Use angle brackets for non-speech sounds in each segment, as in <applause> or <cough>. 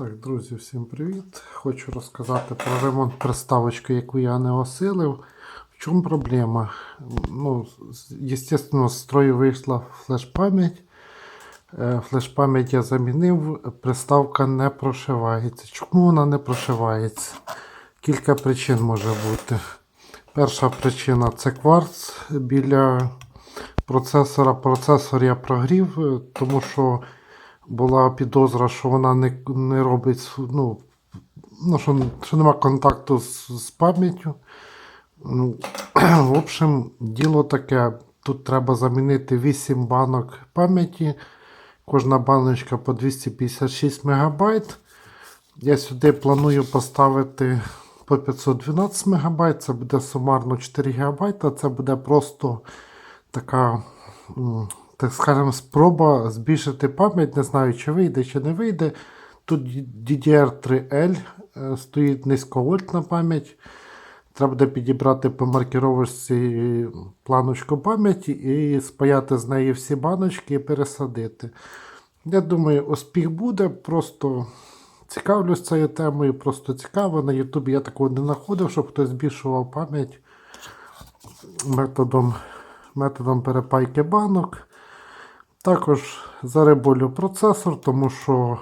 Так, друзі, всім привіт. Хочу розказати про ремонт приставочки, яку я не осилив. В чому проблема? Ну, звісно, з строю вийшла флеш-пам'ять. Е, Флеш-пам'ять я замінив, приставка не прошивається. Чому вона не прошивається? Кілька причин може бути. Перша причина це кварц біля процесора. Процесор я прогрів, е, тому що була підозра, що вона не, не робить, ну, ну що, що нема контакту з, з пам'яттю. Ну, <clears throat> в общем, діло таке. Тут треба замінити 8 банок пам'яті. Кожна баночка по 256 МБ. Я сюди планую поставити по 512 МБ. Це буде сумарно 4 ГБ. Це буде просто така, так скажемо, спроба збільшити пам'ять. Не знаю, чи вийде, чи не вийде. Тут DDR3L е, стоїть низьковольтна пам'ять. Треба буде підібрати по маркіровочці планочку пам'яті і спаяти з неї всі баночки і пересадити. Я думаю, успіх буде. Просто цікавлюсь цією темою, просто цікаво. На Ютубі я такого не знаходив, щоб хтось збільшував пам'ять методом, методом перепайки банок. Також зариболю процесор, тому що,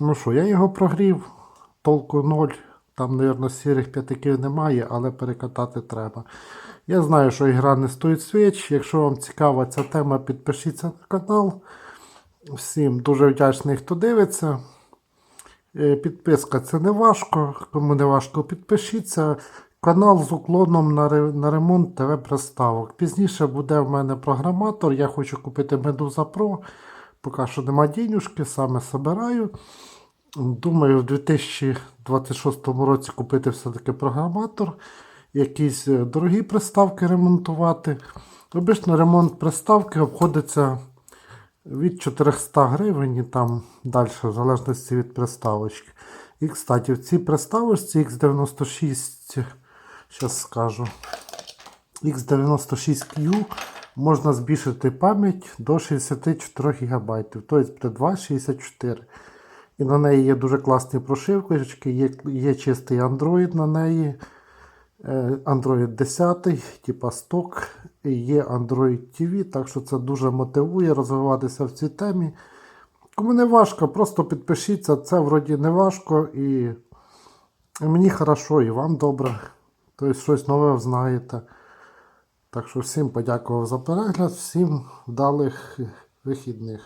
ну що, я його прогрів, толку 0. Там, мабуть, сірих п'ятиків немає, але перекатати треба. Я знаю, що ігра не стоїть свіч. Якщо вам цікава ця тема, підпишіться на канал. Всім дуже вдячний, хто дивиться. Е, Підписка це не важко. Кому не важко, підпишіться. Канал з уклоном на, ре- на ремонт ТВ-приставок. Пізніше буде в мене програматор. Я хочу купити Medusa Pro. Поки що нема денюжки, саме собираю. Думаю, в 2026 році купити все-таки програматор, якісь е, дорогі приставки ремонтувати. Обично ремонт приставки обходиться від 400 гривень і там далі, в залежності від приставочки. І, кстати, в цій приставочці X96, зараз скажу, X96Q можна збільшити пам'ять до 64 ГБ, тобто буде 2,64. І на неї є дуже класні прошивки, є, є чистий Android на неї. Е, Android 10, типа сток, є Android TV, так що це дуже мотивує розвиватися в цій темі. Кому не важко, просто підпишіться, це вроді не важко і мені хорошо, і вам добре. Тобто щось нове знаєте. Так що всім подякував за перегляд, всім вдалих вихідних.